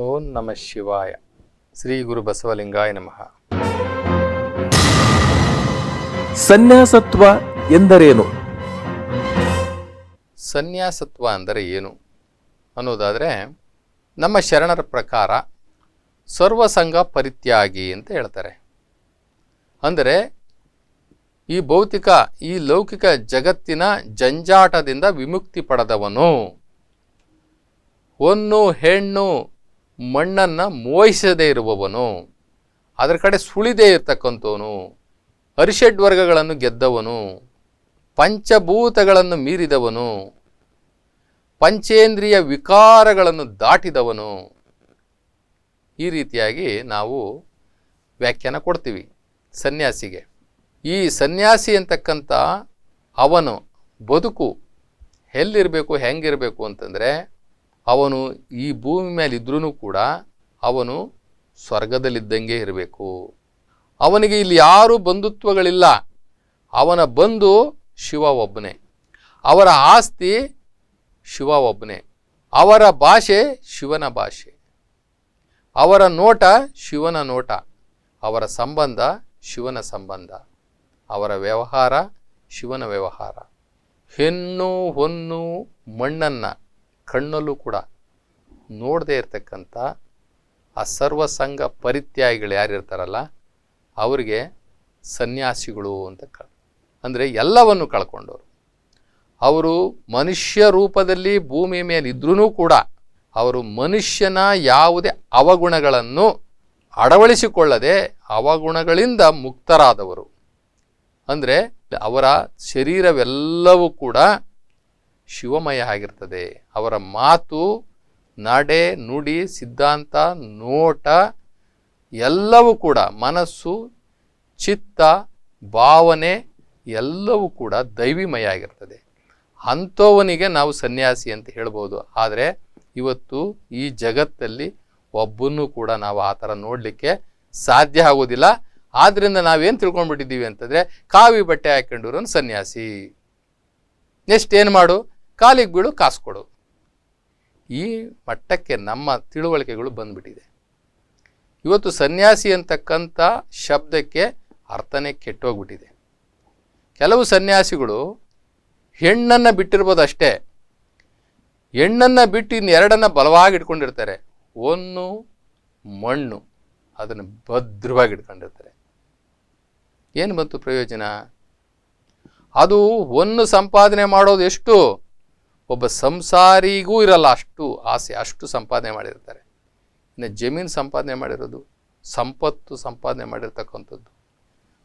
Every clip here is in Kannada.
ಓಂ ನಮ ಶಿವಾಯ. ಶ್ರೀ ಗುರು ಬಸವಲಿಂಗಾಯ ನಮಃ. ಸನ್ಯಾಸತ್ವ ಎಂದರೇನು? ಸನ್ಯಾಸತ್ವ ಅಂದರೆ ಏನು? ಅನ್ನೋದಾದರೆ ನಮ್ಮ ಶರಣರ ಪ್ರಕಾರ ಸರ್ವಸಂಗ ಪರಿತ್ಯಾಗಿ ಅಂತ ಹೇಳ್ತಾರೆ. ಅಂದರೆ ಈ ಭೌತಿಕ ಈ ಲೌಕಿಕ ಜಗತ್ತಿನ ಜಂಜಾಟದಿಂದ ವಿಮುಕ್ತಿ ಪಡೆದವನು. ಹೊನ್ನು ಹೆಣ್ಣು ಮಣ್ಣನ್ನು ಮೋಹಿಸದೇ ಇರುವವನು, ಅದರ ಕಡೆ ಸುಳಿದೇ ಇರತಕ್ಕಂಥವನು, ಅರಿಷಡ್ ವರ್ಗಗಳನ್ನು ಗೆದ್ದವನು, ಪಂಚಭೂತಗಳನ್ನು ಮೀರಿದವನು, ಪಂಚೇಂದ್ರಿಯ ವಿಕಾರಗಳನ್ನು ದಾಟಿದವನು. ಈ ರೀತಿಯಾಗಿ ನಾವು ವ್ಯಾಖ್ಯಾನ ಕೊಡ್ತೀವಿ ಸನ್ಯಾಸಿಗೆ. ಈ ಸನ್ಯಾಸಿ ಅಂತಕ್ಕಂಥ ಅವನು ಬದುಕು ಎಲ್ಲಿರಬೇಕು, ಹೆಂಗಿರಬೇಕು ಅಂತಂದರೆ ಅವನು ಈ ಭೂಮಿ ಮೇಲೆ ಇದ್ರೂ ಕೂಡ ಅವನು ಸ್ವರ್ಗದಲ್ಲಿದ್ದಂಗೆ ಇರಬೇಕು. ಅವನಿಗೆ ಇಲ್ಲಿ ಯಾರೂ ಬಂಧುತ್ವಗಳಿಲ್ಲ. ಅವನ ಬಂಧು ಶಿವ ಒಬ್ಬನೇ ಅವರ ಆಸ್ತಿ ಶಿವ ಒಬ್ಬನೇ ಅವರ ಭಾಷೆ ಶಿವನ ಭಾಷೆ. ಅವರ ನೋಟ ಶಿವನ ನೋಟ. ಅವರ ಸಂಬಂಧ ಶಿವನ ಸಂಬಂಧ. ಅವರ ವ್ಯವಹಾರ ಶಿವನ ವ್ಯವಹಾರ. ಹೆಣ್ಣು, ಹೊನ್ನು, ಮಣ್ಣನ್ನು. ಕಣ್ಣಲ್ಲೂ ಕೂಡ ನೋಡದೇ ಇರತಕ್ಕಂಥ ಆ ಸರ್ವಸಂಗ ಪರಿತ್ಯಾಗಿಗಳು ಯಾರಿರ್ತಾರಲ್ಲ ಅವರಿಗೆ ಸನ್ಯಾಸಿಗಳು ಅಂತ ಕ ಅಂದರೆ ಎಲ್ಲವನ್ನು ಕಳ್ಕೊಂಡವರು. ಅವರು ಮನುಷ್ಯ ರೂಪದಲ್ಲಿ ಭೂಮಿಯ ಮೇಲೆ ಇದ್ರೂ ಕೂಡ ಅವರು ಮನುಷ್ಯನ ಯಾವುದೇ ಅವಗುಣಗಳನ್ನು ಅಳವಡಿಸಿಕೊಳ್ಳದೆ ಅವಗುಣಗಳಿಂದ ಮುಕ್ತರಾದವರು. ಅಂದರೆ ಅವರ ಶರೀರವೆಲ್ಲವೂ ಕೂಡ ಶಿವಮಯ ಆಗಿರ್ತದೆ. ಅವರ ಮಾತು ನಡೆ ನುಡಿ ಸಿದ್ಧಾಂತ ನೋಟ ಎಲ್ಲವೂ ಕೂಡ ಮನಸ್ಸು, ಚಿತ್ತ, ಭಾವನೆ ಎಲ್ಲವೂ ಕೂಡ ದೈವಿಮಯ ಆಗಿರ್ತದೆ. ಅಂಥವನಿಗೆ ನಾವು ಸನ್ಯಾಸಿ ಅಂತ ಹೇಳ್ಬೋದು. ಆದರೆ ಇವತ್ತು ಈ ಜಗತ್ತಲ್ಲಿ ಒಬ್ಬನ್ನೂ ಕೂಡ ನಾವು ಆ ಥರ ನೋಡಲಿಕ್ಕೆ ಸಾಧ್ಯ ಆಗೋದಿಲ್ಲ. ಆದ್ದರಿಂದ ನಾವೇನು ತಿಳ್ಕೊಂಡ್ಬಿಟ್ಟಿದ್ದೀವಿ ಅಂತಂದರೆ ಕಾವಿ ಬಟ್ಟೆ ಹಾಕ್ಕೊಂಡಿರೋನು ಸನ್ಯಾಸಿ. ನೆಕ್ಸ್ಟ್ ಏನು ಮಾಡು? ಕಾಲಿಗೆ ಬೀಳು, ಕಾಸು ಕೊಡು. ಈ ಮಟ್ಟಕ್ಕೆ ನಮ್ಮ ತಿಳುವಳಿಕೆಗಳು ಬಂದ್ಬಿಟ್ಟಿದೆ. ಇವತ್ತು ಸನ್ಯಾಸಿ ಅಂತಕ್ಕಂಥ ಶಬ್ದಕ್ಕೆ ಅರ್ಥನೇ ಕೆಟ್ಟೋಗ್ಬಿಟ್ಟಿದೆ. ಕೆಲವು ಸನ್ಯಾಸಿಗಳು ಹೆಣ್ಣನ್ನು ಬಿಟ್ಟಿರ್ಬೋದು ಅಷ್ಟೇ ಹೆಣ್ಣನ್ನು ಬಿಟ್ಟು ಇನ್ನು ಎರಡನ್ನು ಬಲವಾಗಿ ಇಟ್ಕೊಂಡಿರ್ತಾರೆ ಒಂದು ಮಣ್ಣು ಅದನ್ನು ಭದ್ರವಾಗಿ ಇಟ್ಕೊಂಡಿರ್ತಾರೆ ಏನು ಬಂತು ಪ್ರಯೋಜನ? ಅದು ಒಂದು ಸಂಪಾದನೆ ಮಾಡೋದು ಎಷ್ಟು ಒಬ್ಬ ಸಂಸಾರಿಗೂ ಇರಲ್ಲ, ಅಷ್ಟು ಆಸೆ, ಅಷ್ಟು ಸಂಪಾದನೆ ಮಾಡಿರ್ತಾರೆ. ಇನ್ನು ಜಮೀನು ಸಂಪಾದನೆ ಮಾಡಿರೋದು, ಸಂಪತ್ತು ಸಂಪಾದನೆ ಮಾಡಿರ್ತಕ್ಕಂಥದ್ದು.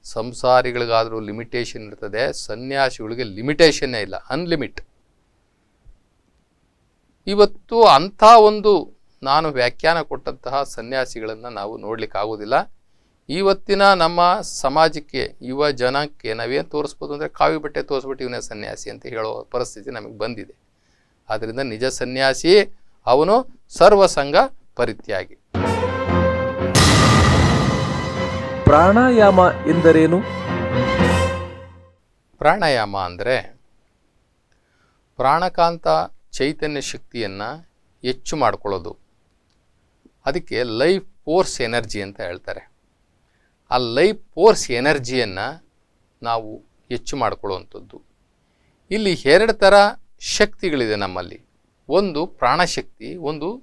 ಸಂಸಾರಿಗಳಿಗಾದರೂ ಲಿಮಿಟೇಷನ್ ಇರ್ತದೆ, ಸನ್ಯಾಸಿಗಳಿಗೆ ಲಿಮಿಟೇಷನ್ನೇ ಇಲ್ಲ ಅನ್ಲಿಮಿಟ್ ಇವತ್ತು ಅಂಥ ಒಂದು ನಾನು ವ್ಯಾಖ್ಯಾನ ಕೊಟ್ಟಂತಹ ಸನ್ಯಾಸಿಗಳನ್ನು ನಾವು ನೋಡ್ಲಿಕ್ಕೆ ಆಗೋದಿಲ್ಲ ಇವತ್ತಿನ ನಮ್ಮ ಸಮಾಜಕ್ಕೆ, ಯುವ ಜನಕ್ಕೆ ನಾವೇನು ತೋರಿಸ್ಬೋದು ಅಂದರೆ ಕಾವಿ ಬಟ್ಟೆ ತೋರಿಸ್ಬಿಟ್ಟು ಇವನೇ ಸನ್ಯಾಸಿ ಅಂತ ಹೇಳೋ ಪರಿಸ್ಥಿತಿ ನಮಗೆ ಬಂದಿದೆ. ಆದ್ದರಿಂದ ನಿಜ ಸನ್ಯಾಸಿ ಅವನು ಸರ್ವಸಂಗ ಪರಿತ್ಯಾಗಿ. ಪ್ರಾಣಾಯಾಮ ಎಂದರೇನು? ಪ್ರಾಣಾಯಾಮ ಅಂದರೆ ಪ್ರಾಣಕಾಂತ ಚೈತನ್ಯ ಶಕ್ತಿಯನ್ನು ಹೆಚ್ಚು ಮಾಡಿಕೊಳ್ಳೋದು. ಅದಕ್ಕೆ ಲೈಫ್ ಫೋರ್ಸ್ ಎನರ್ಜಿ ಅಂತ ಹೇಳ್ತಾರೆ. ಆ ಲೈಫ್ ಫೋರ್ಸ್ ಎನರ್ಜಿಯನ್ನು ನಾವು ಹೆಚ್ಚು ಮಾಡ್ಕೊಳ್ಳುವಂಥದ್ದು. ಇಲ್ಲಿ ಎರಡು ಥರ ಶಕ್ತಿಗಳಿದೆ ನಮ್ಮಲ್ಲಿ. ಒಂದು ಪ್ರಾಣಶಕ್ತಿ, ಒಂದು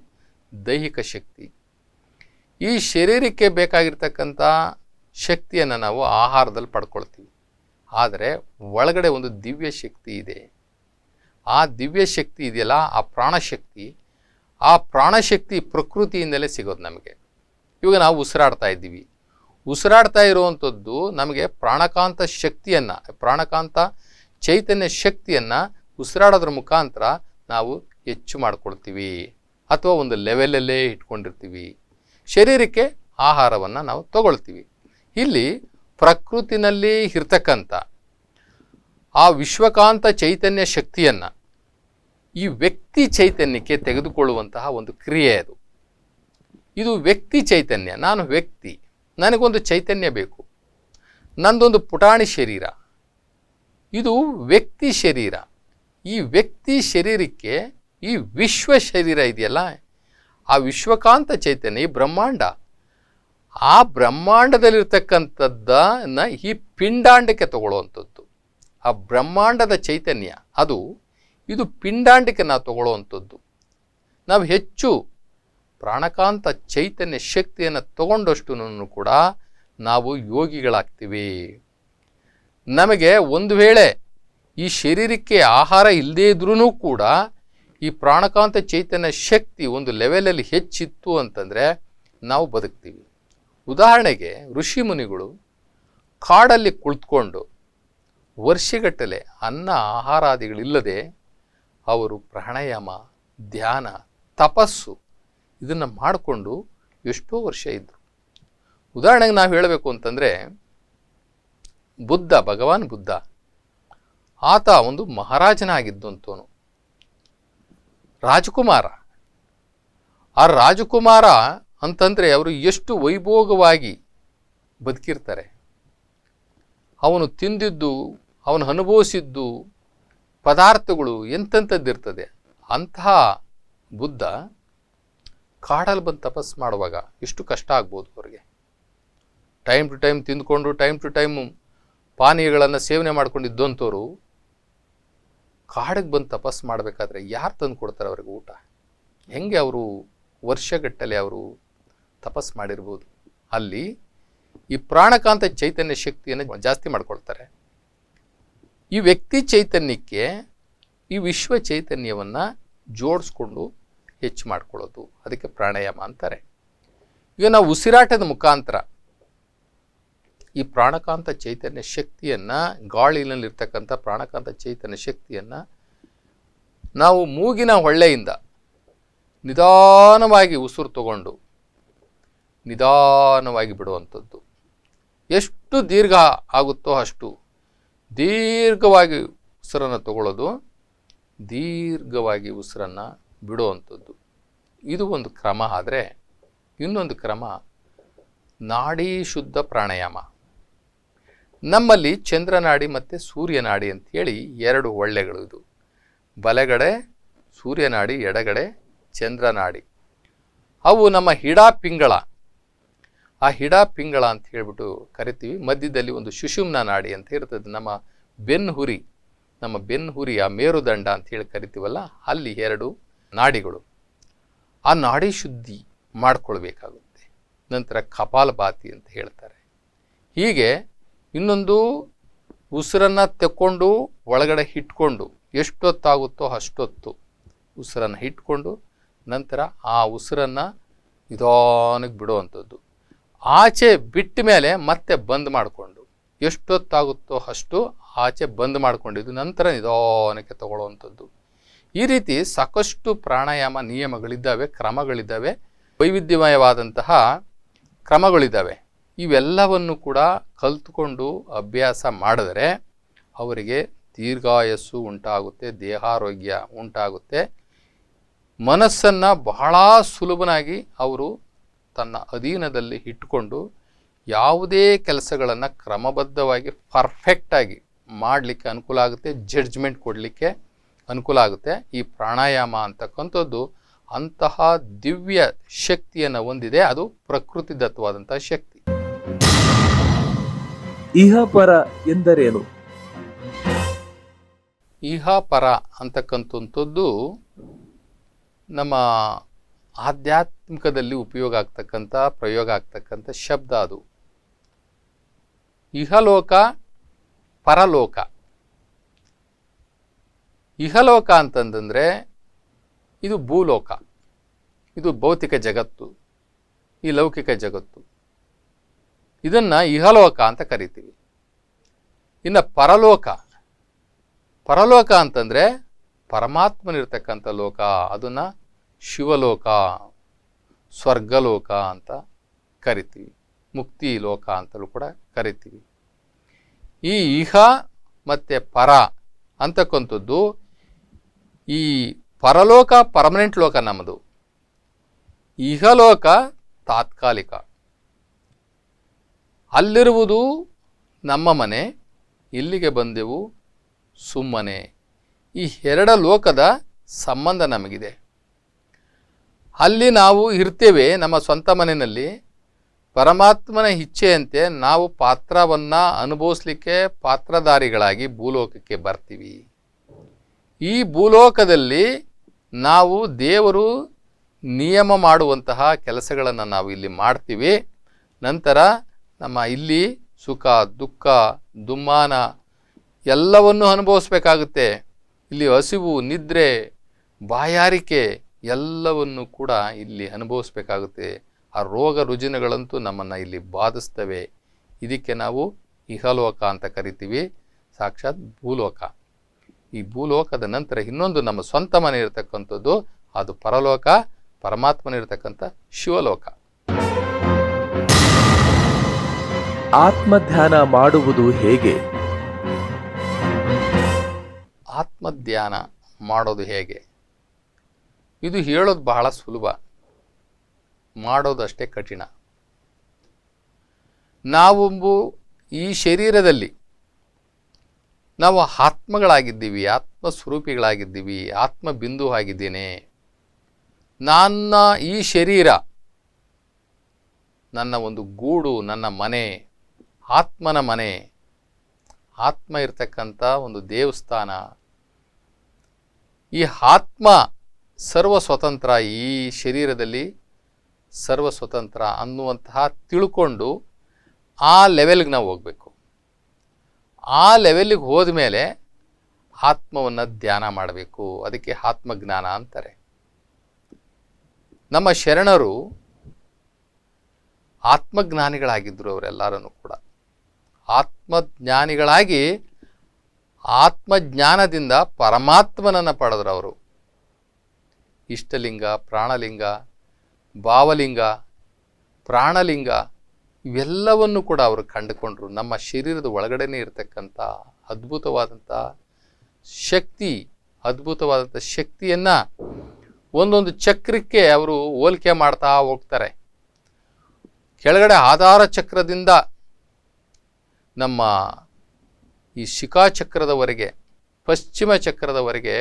ದೈಹಿಕ ಶಕ್ತಿ. ಈ ಶರೀರಕ್ಕೆ ಬೇಕಾಗಿರ್ತಕ್ಕಂಥ ಶಕ್ತಿಯನ್ನು ನಾವು ಆಹಾರದಲ್ಲಿ ಪಡ್ಕೊಳ್ತೀವಿ. ಆದರೆ ಒಳಗಡೆ ಒಂದು ದಿವ್ಯ ಶಕ್ತಿ ಇದೆ. ಆ ದಿವ್ಯ ಶಕ್ತಿ ಇದೆಯಲ್ಲ, ಆ ಪ್ರಾಣಶಕ್ತಿ. ಆ ಪ್ರಾಣಶಕ್ತಿ ಪ್ರಕೃತಿಯಿಂದಲೇ ಸಿಗೋದು ನಮಗೆ. ಇವಾಗ ನಾವು ಉಸಿರಾಡ್ತಾ ಇದ್ದೀವಿ. ಉಸಿರಾಡ್ತಾ ಇರುವಂಥದ್ದು ನಮಗೆ ಪ್ರಾಣಕಾಂತ ಶಕ್ತಿಯನ್ನು, ಪ್ರಾಣಕಾಂತ ಚೈತನ್ಯ ಶಕ್ತಿಯನ್ನು ಉಸಿರಾಡೋದ್ರ ಮುಖಾಂತರ ನಾವು ಹೆಚ್ಚು ಮಾಡ್ಕೊಳ್ತೀವಿ ಅಥವಾ ಒಂದು ಲೆವೆಲಲ್ಲೇ ಇಟ್ಕೊಂಡಿರ್ತೀವಿ. ಶರೀರಕ್ಕೆ ಆಹಾರವನ್ನು ನಾವು ತಗೊಳ್ತೀವಿ. ಇಲ್ಲಿ ಪ್ರಕೃತಿನಲ್ಲಿ ಇರ್ತಕ್ಕಂಥ ಆ ವಿಶ್ವಕಾಂತ ಚೈತನ್ಯ ಶಕ್ತಿಯನ್ನು ಈ ವ್ಯಕ್ತಿ ಚೈತನ್ಯಕ್ಕೆ ತೆಗೆದುಕೊಳ್ಳುವಂತಹ ಒಂದು ಕ್ರಿಯೆ ಅದು. ಇದು ವ್ಯಕ್ತಿ ಚೈತನ್ಯ, ನಾನು ವ್ಯಕ್ತಿ, ನನಗೊಂದು ಚೈತನ್ಯ ಬೇಕು, ನಂದೊಂದು ಪುಟಾಣಿ ಶರೀರ. ಇದು ವ್ಯಕ್ತಿ ಶರೀರ. ಈ ವ್ಯಕ್ತಿ ಶರೀರಕ್ಕೆ ಈ ವಿಶ್ವ ಶರೀರ ಇದೆಯಲ್ಲ? ಆ ವಿಶ್ವಕಾಂತ ಚೈತನ್ಯ ಈ ಬ್ರಹ್ಮಾಂಡ. ಆ ಬ್ರಹ್ಮಾಂಡದಲ್ಲಿರ್ತಕ್ಕಂಥದ್ದನ್ನ ಈ ಪಿಂಡಾಂಡಕ್ಕೆ ತಗೊಳ್ಳುವಂಥದ್ದು. ಆ ಬ್ರಹ್ಮಾಂಡದ ಚೈತನ್ಯ, ಅದು ಇದು ಪಿಂಡಾಂಡಕ್ಕೆ ನಾವು ತಗೊಳ್ಳುವಂಥದ್ದು. ನಾವು ಹೆಚ್ಚು ಪ್ರಾಣಕಾಂತ ಚೈತನ್ಯ ಶಕ್ತಿಯನ್ನು ತಗೊಂಡಷ್ಟು ಕೂಡ ನಾವು ಯೋಗಿಗಳಾಗ್ತೀವಿ. ನಮಗೆ ಒಂದು ವೇಳೆ ಈ ಶರೀರಕ್ಕೆ ಆಹಾರ ಇಲ್ಲದೇ ಇದ್ರೂ ಕೂಡ ಈ ಪ್ರಾಣಕಾಂತ ಚೈತನ್ಯ ಶಕ್ತಿ ಒಂದು ಲೆವೆಲಲ್ಲಿ ಹೆಚ್ಚಿತ್ತು ಅಂತಂದರೆ ನಾವು ಬದುಕ್ತೀವಿ. ಉದಾಹರಣೆಗೆ ಋಷಿ ಮುನಿಗಳು ಕಾಡಲ್ಲಿ ಕುಳಿತುಕೊಂಡು ವರ್ಷಗಟ್ಟಲೆ ಅನ್ನ ಆಹಾರಾದಿಗಳಿಲ್ಲದೆ ಅವರು ಪ್ರಾಣಾಯಾಮ, ಧ್ಯಾನ, ತಪಸ್ಸು ಇದನ್ನು ಮಾಡಿಕೊಂಡು ಎಷ್ಟೋ ವರ್ಷ ಇದ್ದರು ಉದಾಹರಣೆಗೆ ನಾವು ಹೇಳಬೇಕು ಅಂತಂದರೆ ಬುದ್ಧ, ಭಗವಾನ್ ಬುದ್ಧ. ಆತ ಒಂದು ಮಹಾರಾಜನಾಗಿದ್ದಂತವನು ರಾಜಕುಮಾರ. ಆ ರಾಜಕುಮಾರ ಅಂತಂದರೆ ಅವರು ಎಷ್ಟು ವೈಭೋಗವಾಗಿ ಬದುಕಿರ್ತಾರೆ. ಅವನು ತಿಂದಿದ್ದು, ಅವನು ಅನುಭವಿಸಿದ್ದು ಪದಾರ್ಥಗಳು ಎಂತೆಂಥದ್ದಿರ್ತದೆ. ಅಂತಹ ಬುದ್ಧ ಕಾಡಲ್ಲಿ ಬಂದು ತಪಸ್ಸು ಮಾಡುವಾಗ ಎಷ್ಟು ಕಷ್ಟ ಆಗ್ಬೋದು ಅವರಿಗೆ. ಟೈಮ್ ಟು ಟೈಮ್ ತಿಂದ್ಕೊಂಡು, ಟೈಮ್ ಟು ಟೈಮ್ ಪಾನೀಯಗಳನ್ನು ಸೇವನೆ ಮಾಡ್ಕೊಂಡಿದ್ದಂಥವ್ರು ಕಾಡಿಗೆ ಬಂದು ತಪಸ್ಸು ಮಾಡಬೇಕಾದ್ರೆ ಯಾರು ತಂದು ಕೊಡ್ತಾರೆ ಅವ್ರಿಗೆ ಊಟ? ಹೆಂಗೆ ಅವರು ವರ್ಷಗಟ್ಟಲೆ ಅವರು ತಪಸ್ಸು ಮಾಡಿರ್ಬೋದು? ಅಲ್ಲಿ ಈ ಪ್ರಾಣಕಾಂತ ಚೈತನ್ಯ ಶಕ್ತಿಯನ್ನು ಜಾಸ್ತಿ ಮಾಡ್ಕೊಳ್ತಾರೆ. ಈ ವ್ಯಕ್ತಿ ಚೈತನ್ಯಕ್ಕೆ ಈ ವಿಶ್ವ ಚೈತನ್ಯವನ್ನು ಜೋಡಿಸ್ಕೊಂಡು ಹೆಚ್ಚು ಮಾಡ್ಕೊಳ್ಳೋದು ಅದಕ್ಕೆ ಪ್ರಾಣಾಯಾಮ ಅಂತಾರೆ. ಈಗ ನಾವು ಉಸಿರಾಟದ ಮುಖಾಂತರ ಈ ಪ್ರಾಣಕಾಂತ ಚೈತನ್ಯ ಶಕ್ತಿಯನ್ನು ಗಾಳಿನಲ್ಲಿರ್ತಕ್ಕಂಥ ಪ್ರಾಣಕಾಂತ ಚೈತನ್ಯ ಶಕ್ತಿಯನ್ನು ನಾವು ಮೂಗಿನ ಹೊಳ್ಳೆಯಿಂದ ನಿಧಾನವಾಗಿ ಉಸಿರು ತಗೊಂಡು ನಿಧಾನವಾಗಿ ಬಿಡುವಂಥದ್ದು. ಎಷ್ಟು ದೀರ್ಘ ಆಗುತ್ತೋ ಅಷ್ಟು ದೀರ್ಘವಾಗಿ ಉಸಿರನ್ನು ತಗೊಳ್ಳೋದು ದೀರ್ಘವಾಗಿ ಉಸಿರನ್ನು ಬಿಡುವಂಥದ್ದು. ಇದು ಒಂದು ಕ್ರಮ ಆದರೆ ಇನ್ನೊಂದು ಕ್ರಮ ನಾಡಿ ಶುದ್ಧ ಪ್ರಾಣಾಯಾಮ. ನಮ್ಮಲ್ಲಿ ಚಂದ್ರನಾಡಿ ಮತ್ತು ಸೂರ್ಯನಾಡಿ ಅಂಥೇಳಿ ಎರಡು ಒಳ್ಳೆಗಳು ಇದು. ಬಲಗಡೆ ಸೂರ್ಯನಾಡಿ, ಎಡಗಡೆ ಚಂದ್ರನಾಡಿ. ಅವು ನಮ್ಮ ಹಿಡಾ ಪಿಂಗಳ. ಆ ಹಿಡಾ ಪಿಂಗಳ ಅಂತ ಹೇಳಿಬಿಟ್ಟು ಕರಿತೀವಿ. ಮಧ್ಯದಲ್ಲಿ ಒಂದು ಸುಷುಮ್ನ ನಾಡಿ ಅಂತ ಇರ್ತದೆ. ನಮ್ಮ ಬೆನ್ಹುರಿ ನಮ್ಮ ಬೆನ್ಹುರಿ ಆ ಮೇರುದಂಡ ಅಂತ ಹೇಳಿ ಕರಿತೀವಲ್ಲ, ಅಲ್ಲಿ ಎರಡು ನಾಡಿಗಳು. ಆ ನಾಡಿ ಶುದ್ಧಿ ಮಾಡಿಕೊಳ್ಬೇಕಾಗುತ್ತೆ. ನಂತರ ಕಪಾಲಭಾತಿ ಅಂತ ಹೇಳ್ತಾರೆ. ಹೀಗೆ ಇನ್ನೊಂದು ಉಸಿರನ್ನು ತೆಕ್ಕೊಂಡು ಒಳಗಡೆ ಇಟ್ಕೊಂಡು ಎಷ್ಟೊತ್ತಾಗುತ್ತೋ ಅಷ್ಟೊತ್ತು ಉಸಿರನ್ನು ಇಟ್ಕೊಂಡು ನಂತರ ಆ ಉಸಿರನ್ನು ನಿಧಾನಕ್ಕೆ ಬಿಡುವಂಥದ್ದು. ಆಚೆ ಬಿಟ್ಟ ಮೇಲೆ ಮತ್ತೆ ಬಂದ್ ಮಾಡಿಕೊಂಡು ಎಷ್ಟೊತ್ತಾಗುತ್ತೋ ಅಷ್ಟು ಆಚೆ ಬಂದ್ ಮಾಡಿಕೊಂಡಿದ್ದು ನಂತರ ನಿಧಾನಕ್ಕೆ ತಗೊಳ್ಳುವಂಥದ್ದು. ಈ ರೀತಿ ಸಾಕಷ್ಟು ಪ್ರಾಣಾಯಾಮ ನಿಯಮಗಳಿದ್ದಾವೆ, ಕ್ರಮಗಳಿದ್ದಾವೆ, ವೈವಿಧ್ಯಮಯವಾದಂತಹ ಕ್ರಮಗಳಿದ್ದಾವೆ. ಇವೆಲ್ಲವನ್ನು ಕೂಡ ಕಲ್ತುಕೊಂಡು ಅಭ್ಯಾಸ ಮಾಡಿದರೆ ಅವರಿಗೆ ದೀರ್ಘಾಯಸ್ಸು ಉಂಟಾಗುತ್ತೆ, ದೇಹಾರೋಗ್ಯ ಉಂಟಾಗುತ್ತೆ. ಮನಸ್ಸನ್ನು ಬಹಳ ಸುಲಭನಾಗಿ ಅವರು ತನ್ನ ಅಧೀನದಲ್ಲಿ ಇಟ್ಟುಕೊಂಡು ಯಾವುದೇ ಕೆಲಸಗಳನ್ನು ಕ್ರಮಬದ್ಧವಾಗಿ ಪರ್ಫೆಕ್ಟಾಗಿ ಮಾಡಲಿಕ್ಕೆ ಅನುಕೂಲ ಆಗುತ್ತೆ ಜಡ್ಜ್ಮೆಂಟ್ ಕೊಡಲಿಕ್ಕೆ ಅನುಕೂಲ ಆಗುತ್ತೆ. ಈ ಪ್ರಾಣಾಯಾಮ ಅಂತಕ್ಕಂಥದ್ದು ಅಂತಹ ದಿವ್ಯ ಶಕ್ತಿಯನ್ನು ಹೊಂದಿದೆ, ಅದು ಪ್ರಕೃತಿದತ್ತವಾದಂತಹ ಶಕ್ತಿ. ಇಹಪರ ಎಂದರೇನು? ಇಹಪರ ಅಂತಕ್ಕಂಥದ್ದು ನಮ್ಮ ಆಧ್ಯಾತ್ಮಿಕದಲ್ಲಿ ಉಪಯೋಗ ಆಗ್ತಕ್ಕಂಥ, ಪ್ರಯೋಗ ಆಗ್ತಕ್ಕಂಥ ಶಬ್ದ ಅದು. ಇಹಲೋಕ, ಪರಲೋಕ. ಇಹಲೋಕ ಅಂತಂದರೆ ಇದು ಭೂಲೋಕ, ಇದು ಭೌತಿಕ ಜಗತ್ತು, ಈ ಲೌಕಿಕ ಜಗತ್ತು. ಇದನ್ನು ಇಹಲೋಕ ಅಂತ ಕರಿತೀವಿ. ಇನ್ನು ಪರಲೋಕ. ಪರಲೋಕ ಅಂತಂದರೆ ಪರಮಾತ್ಮನಿರ್ತಕ್ಕಂಥ ಲೋಕ, ಅದನ್ನು ಶಿವಲೋಕ, ಸ್ವರ್ಗಲೋಕ ಅಂತ ಕರಿತೀವಿ. ಮುಕ್ತಿ ಲೋಕ ಅಂತಲೂ ಕೂಡ ಕರಿತೀವಿ. ಈ ಇಹ ಮತ್ತು ಪರ ಅಂತಕ್ಕಂಥದ್ದು ಈ ಪರಲೋಕ ಪರ್ಮನೆಂಟ್ ಲೋಕ ನಮ್ಮದು ಇಹಲೋಕ ತಾತ್ಕಾಲಿಕ. ಅಲ್ಲಿರುವುದು ನಮ್ಮ ಮನೆ, ಇಲ್ಲಿಗೆ ಬಂದೆವು ಸುಮ್ಮನೆ. ಈ ಎರಡ ಲೋಕದ ಸಂಬಂಧ ನಮಗಿದೆ. ಅಲ್ಲಿ ನಾವು ಇರ್ತೇವೆ ನಮ್ಮ ಸ್ವಂತ ಮನೆಯಲ್ಲಿ. ಪರಮಾತ್ಮನ ಇಚ್ಛೆಯಂತೆ ನಾವು ಪಾತ್ರವನ್ನು ಅನುಭವಿಸ್ಲಿಕ್ಕೆ ಪಾತ್ರಧಾರಿಗಳಾಗಿ ಭೂಲೋಕಕ್ಕೆ ಬರ್ತೀವಿ. ಈ ಭೂಲೋಕದಲ್ಲಿ ನಾವು ದೇವರು ನಿಯಮ ಮಾಡುವಂತಹ ಕೆಲಸಗಳನ್ನು ನಾವು ಇಲ್ಲಿ ಮಾಡ್ತೀವಿ. ನಂತರ ನಮ್ಮ ಇಲ್ಲಿ ಸುಖ, ದುಃಖ, ದುಮ್ಮಾನ ಎಲ್ಲವನ್ನು ಅನುಭವಿಸ್ಬೇಕಾಗುತ್ತೆ. ಇಲ್ಲಿ ಹಸಿವು, ನಿದ್ರೆ, ಬಾಯಾರಿಕೆ ಎಲ್ಲವನ್ನು ಕೂಡ ಇಲ್ಲಿ ಅನುಭವಿಸ್ಬೇಕಾಗುತ್ತೆ. ಆ ರೋಗ ರುಜಿನಗಳಂತೂ ನಮ್ಮನ್ನು ಇಲ್ಲಿ ಬಾಧಿಸ್ತವೆ. ಇದಕ್ಕೆ ನಾವು ಇಹಲೋಕ ಅಂತ ಕರಿತೀವಿ. ಸಾಕ್ಷಾತ್ ಭೂಲೋಕ. ಈ ಭೂಲೋಕದ ನಂತರ ಇನ್ನೊಂದು ನಮ್ಮ ಸ್ವಂತ ಮನೆ ಇರತಕ್ಕಂಥದ್ದು, ಅದು ಪರಲೋಕ, ಪರಮಾತ್ಮನಿರ್ತಕ್ಕಂಥ ಶಿವಲೋಕ. ಆತ್ಮಧ್ಯಾನ ಮಾಡುವುದು ಹೇಗೆ? ಆತ್ಮಧ್ಯಾನ ಮಾಡೋದು ಹೇಗೆ? ಇದು ಹೇಳೋದು ಬಹಳ ಸುಲಭ. ಮಾಡೋದಷ್ಟೇ ಕಠಿಣ. ನಾವು ಈ ಶರೀರದಲ್ಲಿ ನಾವು ಆತ್ಮಗಳಾಗಿದ್ದೀವಿ ಆತ್ಮ ಸ್ವರೂಪಿಗಳಾಗಿದ್ದೀವಿ ಆತ್ಮ ಬಿಂದು ಆಗಿದ್ದೇನೆ ನನ್ನ ಈ ಶರೀರ, ನನ್ನ ಒಂದು ಗೂಡು, ನನ್ನ ಮನೆ ಆತ್ಮನ ಮನೆ, ಆತ್ಮ ಇರತಕ್ಕಂಥ ಒಂದು ದೇವಸ್ಥಾನ. ಈ ಆತ್ಮ ಸರ್ವ ಸ್ವತಂತ್ರ ಈ ಶರೀರದಲ್ಲಿ ಸರ್ವ ಸ್ವತಂತ್ರ ಅನ್ನುವಂತಹ ತಿಳ್ಕೊಂಡು ಆ ಲೆವೆಲ್ಗೆ ನಾವು ಹೋಗಬೇಕು. ಆ ಲೆವೆಲಿಗೆ ಹೋದ ಮೇಲೆ ಆತ್ಮವನ್ನು ಧ್ಯಾನ ಮಾಡಬೇಕು. ಅದಕ್ಕೆ ಆತ್ಮಜ್ಞಾನ ಅಂತಾರೆ. ನಮ್ಮ ಶರಣರು ಆತ್ಮಜ್ಞಾನಿಗಳಾಗಿದ್ದರು ಅವರೆಲ್ಲರನ್ನು ಕೂಡ. ಆತ್ಮಜ್ಞಾನಿಗಳಾಗಿ ಆತ್ಮಜ್ಞಾನದಿಂದ ಪರಮಾತ್ಮನನ್ನು ಪಡೆದ್ರು ಅವರು. ಇಷ್ಟಲಿಂಗ, ಪ್ರಾಣಲಿಂಗ, ಭಾವಲಿಂಗ, ಪ್ರಾಣಲಿಂಗ ಇವೆಲ್ಲವನ್ನು ಕೂಡ ಅವರು ಕಂಡುಕೊಂಡ್ರು. ನಮ್ಮ ಶರೀರದ ಒಳಗಡೆನೇ ಇರತಕ್ಕಂಥ ಅದ್ಭುತವಾದಂಥ ಶಕ್ತಿ, ಅದ್ಭುತವಾದಂಥ ಶಕ್ತಿಯನ್ನು ಒಂದೊಂದು ಚಕ್ರಕ್ಕೆ ಅವರು ಹೋಲಿಕೆ ಮಾಡ್ತಾ ಹೋಗ್ತಾರೆ. ಕೆಳಗಡೆ ಆಧಾರ ಚಕ್ರದಿಂದ ನಮ್ಮ ಈ ಶಿಖಾಚಕ್ರದವರೆಗೆ ಪಶ್ಚಿಮ ಚಕ್ರದವರೆಗೆ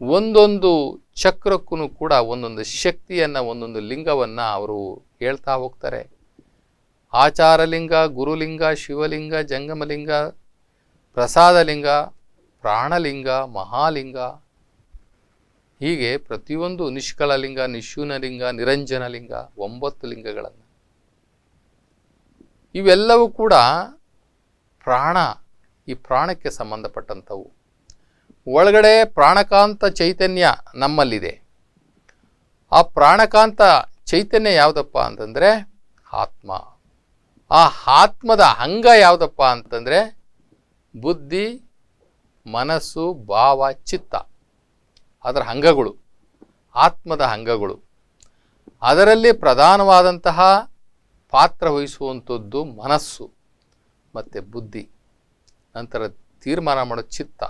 ಒಂದೊಂದು ಚಕ್ರಕ್ಕೂ ಕೂಡ ಒಂದೊಂದು ಶಕ್ತಿಯನ್ನು, ಒಂದೊಂದು ಲಿಂಗವನ್ನು ಅವರು ಹೇಳ್ತಾ ಹೋಗ್ತಾರೆ. ಆಚಾರಲಿಂಗ, ಗುರುಲಿಂಗ, ಶಿವಲಿಂಗ, ಜಂಗಮಲಿಂಗ, ಪ್ರಸಾದಲಿಂಗ, ಪ್ರಾಣಲಿಂಗ, ಮಹಾಲಿಂಗ, ಹೀಗೆ ಪ್ರತಿಯೊಂದು ನಿಷ್ಕಳಲಿಂಗ, ನಿಶೂನಲಿಂಗ, ನಿರಂಜನಲಿಂಗ, ಒಂಬತ್ತು ಲಿಂಗಗಳನ್ನು. ಇವೆಲ್ಲವೂ ಕೂಡ ಪ್ರಾಣ, ಈ ಪ್ರಾಣಕ್ಕೆ ಸಂಬಂಧಪಟ್ಟಂಥವು. ಒಳಗಡೆ ಪ್ರಾಣಕಾಂತ ಚೈತನ್ಯ ನಮ್ಮಲ್ಲಿದೆ. ಆ ಪ್ರಾಣಕಾಂತ ಚೈತನ್ಯ ಯಾವುದಪ್ಪ ಅಂತಂದರೆ ಆತ್ಮ. ಆ ಆತ್ಮದ ಅಂಗ ಯಾವುದಪ್ಪ ಅಂತಂದರೆ ಬುದ್ಧಿ, ಮನಸ್ಸು, ಭಾವ, ಚಿತ್ತ. ಅದರ ಅಂಗಗಳು, ಆತ್ಮದ ಅಂಗಗಳು. ಅದರಲ್ಲಿ ಪ್ರಧಾನವಾದಂತಹ ಪಾತ್ರ ವಹಿಸುವಂಥದ್ದು ಮನಸ್ಸು, ಮತ್ತು ಬುದ್ಧಿ, ನಂತರ ತೀರ್ಮಾನ ಮಾಡೋ ಚಿತ್ತ.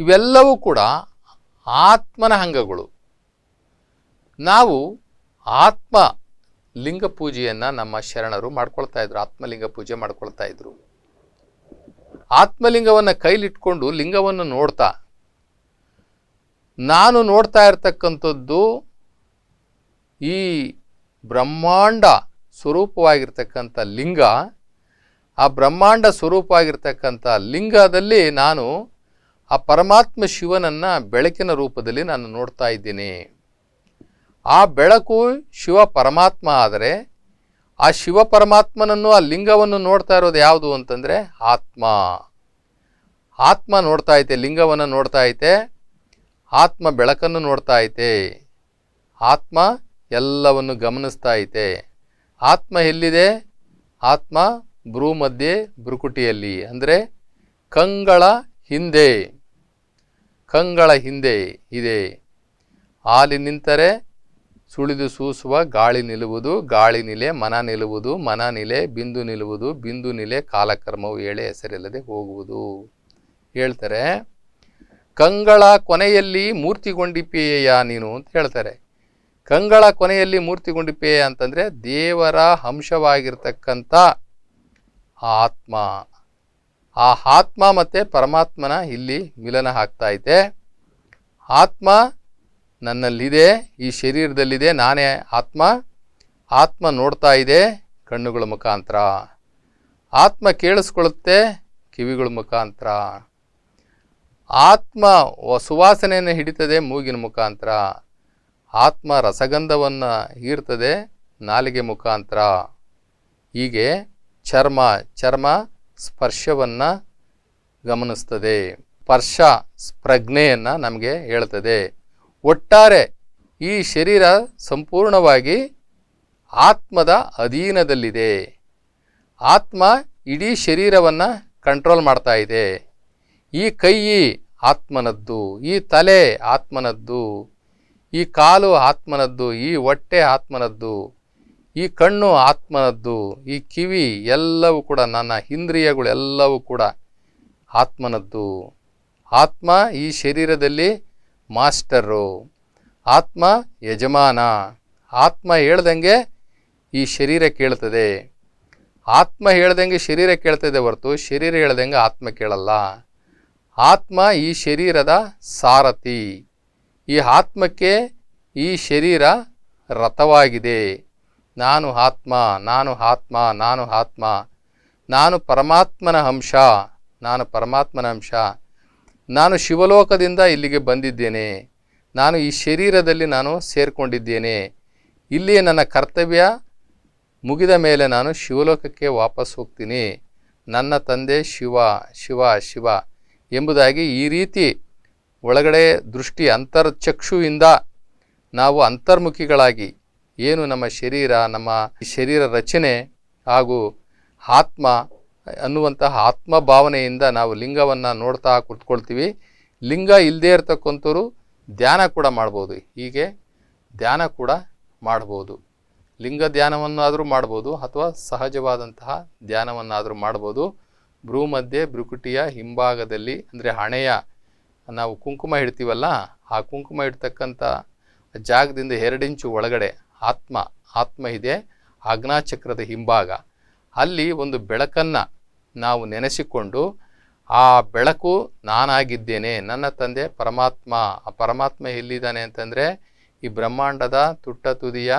ಇವೆಲ್ಲವೂ ಕೂಡ ಆತ್ಮನ ಅಂಗಗಳು ನಾವು ಆತ್ಮ ಲಿಂಗ ಪೂಜೆಯನ್ನು ನಮ್ಮ ಶರಣರು ಮಾಡ್ಕೊಳ್ತಾ ಇದ್ರು, ಆತ್ಮಲಿಂಗ ಪೂಜೆ ಮಾಡ್ಕೊಳ್ತಾ ಇದ್ರು. ಆತ್ಮಲಿಂಗವನ್ನು ಕೈಲಿಟ್ಕೊಂಡು ಲಿಂಗವನ್ನು ನೋಡ್ತಾ, ನಾನು ನೋಡ್ತಾ ಇರ್ತಕ್ಕಂಥದ್ದು ಈ ಬ್ರಹ್ಮಾಂಡ ಸ್ವರೂಪವಾಗಿರ್ತಕ್ಕಂಥ ಲಿಂಗ, ಆ ಬ್ರಹ್ಮಾಂಡ ಸ್ವರೂಪವಾಗಿರ್ತಕ್ಕಂಥ ಲಿಂಗದಲ್ಲಿ ನಾನು ಆ ಪರಮಾತ್ಮ ಶಿವನನ್ನು ಬೆಳಕಿನ ರೂಪದಲ್ಲಿ ನಾನು ನೋಡ್ತಾ ಇದ್ದೀನಿ. ಆ ಬೆಳಕು ಶಿವ ಪರಮಾತ್ಮ ಆದರೆ ಆ ಶಿವ ಪರಮಾತ್ಮನನ್ನು ಆ ಲಿಂಗವನ್ನು ನೋಡ್ತಾ ಇರೋದು ಯಾವುದು ಅಂತಂದರೆ ಆತ್ಮ. ಆತ್ಮ ನೋಡ್ತಾ ಐತೆ, ಲಿಂಗವನ್ನು ನೋಡ್ತಾ ಐತೆ, ಆತ್ಮ ಬೆಳಕನ್ನು ನೋಡ್ತಾ ಐತೆ. ಆತ್ಮ ಎಲ್ಲವನ್ನು ಗಮನಿಸ್ತಾ ಐತೆ. ಆತ್ಮ ಎಲ್ಲಿದೆ? ಆತ್ಮ ಭ್ರೂ ಮಧ್ಯೆ ಭ್ರುಕುಟಿಯಲ್ಲಿ. ಅಂದರೆ ಕಂಗಳ ಹಿಂದೆ. ಕಂಗಳ ಹಿಂದೆ ಇದೆ. ಹಾಲಿ ನಿಂತರೆ ಸುಳಿದು ಸೂಸುವ ಗಾಳಿ ನಿಲ್ಲುವುದು, ಗಾಳಿ ನಿಲೆ, ಮನ ನಿಲ್ಲುವುದು, ಮನ ನಿಲೆ, ಬಿಂದು ನಿಲ್ಲುವುದು, ಬಿಂದು ನಿಲೆ, ಕಾಲಕ್ರಮವು ಏಳೆ ಹೆಸರಿಲ್ಲದೆ ಹೋಗುವುದು. ಹೇಳ್ತಾರೆ, ಕಂಗಳ ಕೊನೆಯಲ್ಲಿ ಮೂರ್ತಿಗೊಂಡಿಪೇಯ ನೀನು? ಅಂತ ಹೇಳ್ತಾರೆ. ಕಂಗಳ ಕೊನೆಯಲ್ಲಿ ಮೂರ್ತಿಗೊಂಡಿಪೇಯ ಅಂತಂದರೆ ದೇವರ ಅಂಶವಾಗಿರ್ತಕ್ಕಂಥ ಆತ್ಮ. ಆ ಆತ್ಮ ಮತ್ತು ಪರಮಾತ್ಮನ ಇಲ್ಲಿ ಮಿಲನ ಐತೆ. ಆತ್ಮ ನನ್ನಲ್ಲಿದೆ, ಈ ಶರೀರದಲ್ಲಿದೆ, ನಾನೇ ಆತ್ಮ. ಆತ್ಮ ನೋಡ್ತಾ ಇದೆ ಕಣ್ಣುಗಳ ಮುಖಾಂತರ. ಆತ್ಮ ಕೇಳಿಸ್ಕೊಳ್ಳುತ್ತೆ ಕಿವಿಗಳ ಮುಖಾಂತರ. ಆತ್ಮ ಸುವಾಸನೆಯನ್ನು ಹಿಡಿತದೆ ಮೂಗಿನ ಮುಖಾಂತರ. ಆತ್ಮ ರಸಗಂಧವನ್ನು ಹೀರ್ತದೆ ನಾಲಿಗೆ ಮುಖಾಂತರ. ಹೀಗೆ ಚರ್ಮ ಚರ್ಮ ಸ್ಪರ್ಶವನ್ನು ಗಮನಿಸ್ತದೆ. ಸ್ಪರ್ಶ ಪ್ರಜ್ಞೆಯನ್ನು ನಮಗೆ ಹೇಳ್ತದೆ. ಒಟ್ಟಾರೆ ಈ ಶರೀರ ಸಂಪೂರ್ಣವಾಗಿ ಆತ್ಮದ ಅಧೀನದಲ್ಲಿದೆ. ಆತ್ಮ ಇಡೀ ಶರೀರವನ್ನು ಕಂಟ್ರೋಲ್ ಮಾಡ್ತಾ ಇದೆ. ಈ ಕೈಯಿ ಆತ್ಮನದ್ದು, ಈ ತಲೆ ಆತ್ಮನದ್ದು. ಈ ಕಾಲು ಆತ್ಮನದ್ದು, ಈ ಹೊಟ್ಟೆ ಆತ್ಮನದ್ದು, ಈ ಕಣ್ಣು ಆತ್ಮನದ್ದು, ಈ ಕಿವಿ ಎಲ್ಲವೂ ಕೂಡ, ನನ್ನ ಇಂದ್ರಿಯಗಳು ಎಲ್ಲವೂ ಕೂಡ ಆತ್ಮನದ್ದು. ಆತ್ಮ ಈ ಶರೀರದಲ್ಲಿ ಮಾಸ್ಟರು. ಆತ್ಮ ಯಜಮಾನ. ಆತ್ಮ ಹೇಳ್ದಂಗೆ ಈ ಶರೀರ ಕೇಳ್ತದೆ. ಆತ್ಮ ಹೇಳ್ದಂಗೆ ಶರೀರ ಕೇಳ್ತದೆ ಹೊರತು ಶರೀರ ಹೇಳ್ದಂಗೆ ಆತ್ಮ ಕೇಳಲ್ಲ. ಆತ್ಮ ಈ ಶರೀರದ ಸಾರಥಿ. ಈ ಆತ್ಮಕ್ಕೆ ಈ ಶರೀರ ರಥವಾಗಿದೆ. ನಾನು ಆತ್ಮ ನಾನು ಆತ್ಮ ನಾನು ಆತ್ಮ. ನಾನು ಪರಮಾತ್ಮನ ಅಂಶ, ನಾನು ಪರಮಾತ್ಮನ ಅಂಶ. ನಾನು ಶಿವಲೋಕದಿಂದ ಇಲ್ಲಿಗೆ ಬಂದಿದ್ದೇನೆ. ನಾನು ಈ ಶರೀರದಲ್ಲಿ ನಾನು ಸೇರಿಕೊಂಡಿದ್ದೇನೆ. ಇಲ್ಲಿ ನನ್ನ ಕರ್ತವ್ಯ ಮುಗಿದ ಮೇಲೆ ನಾನು ಶಿವಲೋಕಕ್ಕೆ ವಾಪಸ್ ಹೋಗ್ತೀನಿ. ನನ್ನ ತಂದೆ ಶಿವ ಶಿವ ಶಿವ ಎಂಬುದಾಗಿ ಈ ರೀತಿ ಒಳಗಡೆ ದೃಷ್ಟಿ ಅಂತರ್ಚಕ್ಷುವಿಂದ ನಾವು ಅಂತರ್ಮುಖಿಗಳಾಗಿ ಏನು ನಮ್ಮ ಶರೀರ ನಮ್ಮ ಶರೀರ ರಚನೆ ಹಾಗೂ ಆತ್ಮ ಅನ್ನುವಂತಹ ಆತ್ಮ ಭಾವನೆಯಿಂದ ನಾವು ಲಿಂಗವನ್ನು ನೋಡ್ತಾ ಕುತ್ಕೊಳ್ತೀವಿ. ಲಿಂಗ ಇಲ್ಲದೇ ಇರತಕ್ಕಂಥವ್ರು ಧ್ಯಾನ ಕೂಡ ಮಾಡ್ಬೋದು. ಹೀಗೆ ಧ್ಯಾನ ಕೂಡ ಮಾಡ್ಬೋದು. ಲಿಂಗ ಧ್ಯಾನವನ್ನಾದರೂ ಮಾಡ್ಬೋದು ಅಥವಾ ಸಹಜವಾದಂತಹ ಧ್ಯಾನವನ್ನಾದರೂ ಮಾಡ್ಬೋದು. ಭ್ರೂ ಮಧ್ಯೆ ಭ್ರುಕುಟಿಯ ಹಿಂಭಾಗದಲ್ಲಿ, ಅಂದರೆ ಹಣೆಯ ನಾವು ಕುಂಕುಮ ಇಡ್ತೀವಲ್ಲ, ಆ ಕುಂಕುಮ ಇಡ್ತಕ್ಕಂಥ ಜಾಗದಿಂದ ಎರಡಿಂಚು ಒಳಗಡೆ ಆತ್ಮ ಆತ್ಮ ಇದೆ ಅಗ್ನಾಚಕ್ರದ ಹಿಂಭಾಗ. ಅಲ್ಲಿ ಒಂದು ಬೆಳಕನ್ನು ನಾವು ನೆನೆಸಿಕೊಂಡು, ಆ ಬೆಳಕು ನಾನಾಗಿದ್ದೇನೆ, ನನ್ನ ತಂದೆ ಪರಮಾತ್ಮ, ಆ ಪರಮಾತ್ಮ ಎಲ್ಲಿದ್ದಾನೆ ಅಂತಂದರೆ, ಈ ಬ್ರಹ್ಮಾಂಡದ ತುಟ್ಟ ತುದಿಯ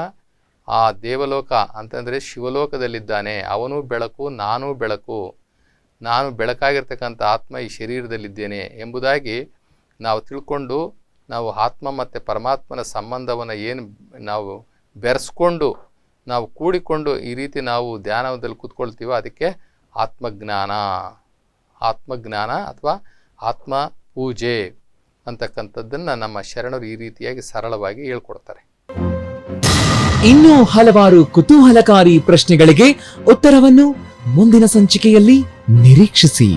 ಆ ದೇವಲೋಕ ಅಂತಂದರೆ ಶಿವಲೋಕದಲ್ಲಿದ್ದಾನೆ. ಅವನು ಬೆಳಕು, ನಾನು ಬೆಳಕು. ನಾನು ಬೆಳಕಾಗಿರ್ತಕ್ಕಂಥ ಆತ್ಮ ಈ ಶರೀರದಲ್ಲಿದ್ದೇನೆ ಎಂಬುದಾಗಿ ನಾವು ತಿಳ್ಕೊಂಡು ನಾವು ಆತ್ಮ ಮತ್ತು ಪರಮಾತ್ಮನ ಸಂಬಂಧವನ್ನು ಏನು ನಾವು ಬೆರೆಸ್ಕೊಂಡು ನಾವು ಕೂಡಿಕೊಂಡು ಈ ರೀತಿ ನಾವು ಧ್ಯಾನದಲ್ಲಿ ಕೂತ್ಕೊಳ್ತೀವೋ ಅದಕ್ಕೆ ಆತ್ಮಜ್ಞಾನ. ಆತ್ಮಜ್ಞಾನ ಅಥವಾ ಆತ್ಮ ಪೂಜೆ ಅಂತಕ್ಕಂಥದ್ದನ್ನು ನಮ್ಮ ಶರಣರು ಈ ರೀತಿಯಾಗಿ ಸರಳವಾಗಿ ಹೇಳ್ಕೊಡ್ತಾರೆ. ಇನ್ನೂ ಹಲವಾರು ಕುತೂಹಲಕಾರಿ ಪ್ರಶ್ನೆಗಳಿಗೆ ಉತ್ತರವನ್ನು ಮುಂದಿನ ಸಂಚಿಕೆಯಲ್ಲಿ ನಿರೀಕ್ಷಿಸಿ.